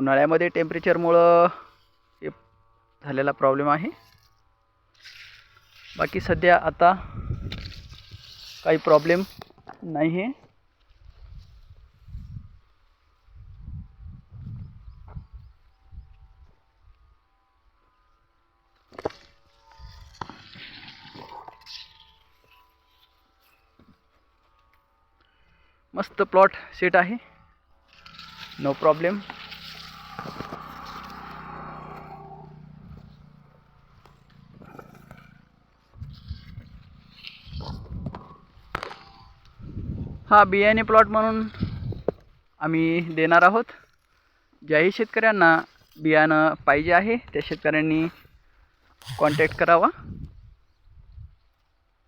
उन्हाळ्यामध्ये टेम्परेचरमुळं हे झालेला प्रॉब्लेम आहे. बाकी सध्या आता काही प्रॉब्लेम नाही आहे मस्त प्लॉट सेट आहे. नो प्रॉब्लेम हा बियाणे प्लॉट म्हणून आम्ही देणार आहोत. ज्याही शेतकऱ्यांना बियाणं पाहिजे आहे त्या शेतकऱ्यांनी कॉन्टॅक्ट करावा.